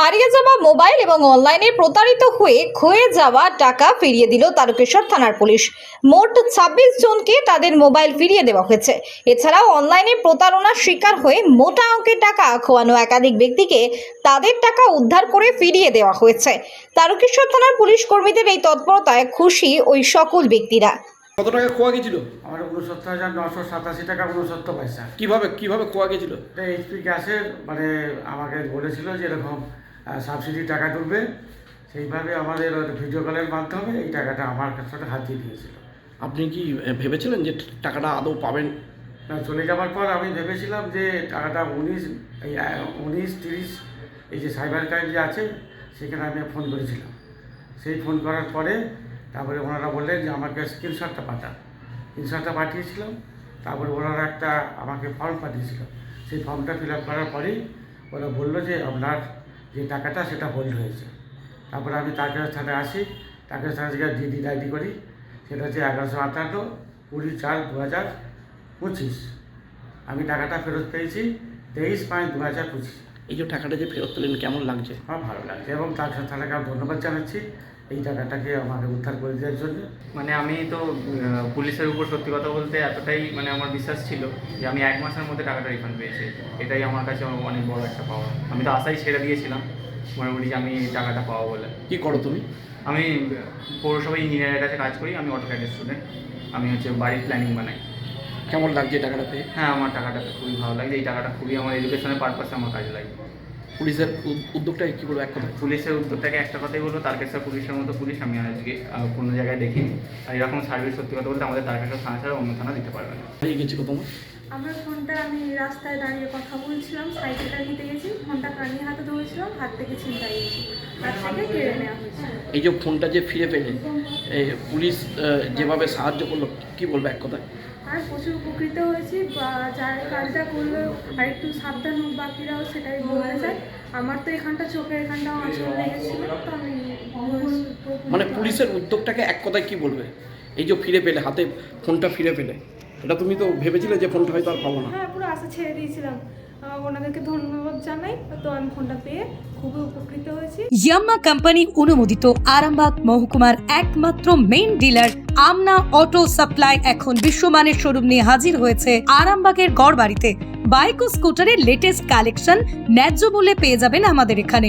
হারিয়ে যাওয়া মোবাইল এবং অনলাইনে প্রতারিত হয়ে ক্ষয়ে যাওয়া টাকা ফিরিয়ে দিল তারকেশ্বর থানার পুলিশ। মোট ছাব্বিশ জনকে তাদের মোবাইল ফিরিয়ে দেওয়া হয়েছে। এছাড়াও অনলাইনে প্রতারণার শিকার হয়ে মোটা অঙ্কের টাকা খোয়ানো একাধিক ব্যক্তিকে তাদের টাকা উদ্ধার করে ফিরিয়ে দেওয়া হয়েছে। তারকেশ্বর থানার পুলিশ কর্মীদের এই তৎপরতায় খুশি ওই সকল ব্যক্তিরা। কত টাকা খোয়া গেছিল? আমার উনসত্তর হাজার নশো সাতাশি টাকা উনসত্তর পয়সা। কীভাবে কীভাবে খোয়া গেছিল? এইচপি গ্যাসের মানে আমাকে বলেছিল যে এরকম সাবসিডি টাকা তুলবে সেইভাবে আমাদের ভিডিও কলের মাধ্যমে এই টাকাটা আমার কাছে হাতিয়ে দিয়েছিল আপনি কি ভেবেছিলেন যে টাকাটা আদৌ পাবেন? না, চলে যাওয়ার পর আমি ভেবেছিলাম যে টাকাটা উনিশ এই উনিশ তিরিশ এই যে সাইবার ক্রাইম যে আছে সেখানে আমি ফোন করেছিলাম। সেই ফোন করার পরে তারপরে ওনারা বললেন যে আমাকে স্ক্রিনশটটা পাঠান। স্ক্রিনশটটা পাঠিয়েছিলাম তারপরে ওনারা একটা আমাকে ফর্ম পাঠিয়েছিল। সেই ফর্মটা ফিল আপ করার পরেই ওরা বলল যে আপনার যে টাকাটা সেটা হোল্ড হয়েছে। তারপরে আমি তারপরে স্থানে আসি, তাকে সাথে জিডি আইডি করি। সেটা হচ্ছে এগারোশো আটান্ন কুড়ি চার দু হাজার পঁচিশ। আমি টাকাটা ফেরত পেয়েছি তেইশ পাঁচ দু হাজার পঁচিশ। এই যে টাকাটা যে ফেরত পেলেন কেমন লাগছে? আমার ভালো লাগছে এবং তার সাথে আমি ধন্যবাদ জানাচ্ছি এই টাকাটাকে আমাকে উদ্ধার করে দেওয়ার জন্য। মানে আমি তো পুলিশের উপর সত্যি কথা বলতে এতটাই মানে আমার বিশ্বাস ছিল যে আমি এক মাসের মধ্যে টাকাটা রিফান্ড পেয়েছি। এটাই আমার কাছে অনেক বড় একটা পাওয়া। আমি তো আশাই ছেড়ে দিয়েছিলাম মোটামুটি যে আমি টাকাটা পাবো বলে। কি করো তুমি? আমি পৌরসভা ইঞ্জিনিয়ারের কাছে কাজ করি আমি অটোক্যাডের স্টুডেন্ট আমি হচ্ছে বাড়ির প্ল্যানিং বানাই। কেমন লাগছে এই টাকাটা পেয়ে হ্যাঁ আমার টাকাটা তো খুবই ভালো লাগে এই টাকাটা খুবই আমার এডুকেশনের পারপাসে আমার কাজে লাগে পুলিশের উদ- উদ্যোগটাকে কি বলব? এক কথা পুলিশের উদ্যোগটাকে একটা কথাই বলব তারকেশ্বর পুলিশের মতো পুলিশ আমি আজকে কোনো জায়গায় দেখিনি। আর এরকম সার্ভিস সত্যি কথা বলতে আমাদের তারকেশ্বর থানা ছাড়া অন্য থানা দিতে পারবে না। হারিয়ে গেছিল তোমার আমার ফোনটা আমি রাস্তায় দাঁড়িয়ে কথা বলছিলাম সাইকেলটা নিতে গেছি ফোনটা কানিয়ে হাতে ধরেছিলাম হাত থেকে ছিনতাই গেছি হাত থেকে কেড়ে নেওয়া হয়েছে। এই যে ফোনটা যে ফিরে পেলে এই পুলিশ যেভাবে সাহায্য করল কি বলব এক কথা আর প্রচুর উপকৃত হয়েছি বা যার কাজটা করল আর একটু সাবধান হোক বাকিরাও সেটাই বলতে চাই আমার তো এখানটা চোখের এখানটাও আঁচল লেগেছিল তো আমি মানে পুলিশের উদ্যোগটাকে এক কথায় কি বলবে? এই যে ফিরে পেলে হাতে ফোনটা ফিরে পেলে এটা তুমি তো ভেবেছিলে যে ফোনটা হয়তো আর পাবো না। হ্যাঁ পুরো আশা ছেড়ে দিয়েছিলাম। ওনাদেরকে ধন্যবাদ জানাই। তো আমি ফোনটা পেয়ে খুবই উপকৃত হয়েছি। ইয়াম্মা কোম্পানি অনুমোদিত আরামবাগ মহকুমার একমাত্র main dealer Amna auto supply এখন বিশ্বমানের শোরুম নিয়ে হাজির হয়েছে আরামবাগের গড়বাড়িতে। বাইক ও স্কুটারের লেটেস্ট কালেকশন ন্যায্য মূল্যে পেয়ে যাবেন আমাদের এখানে।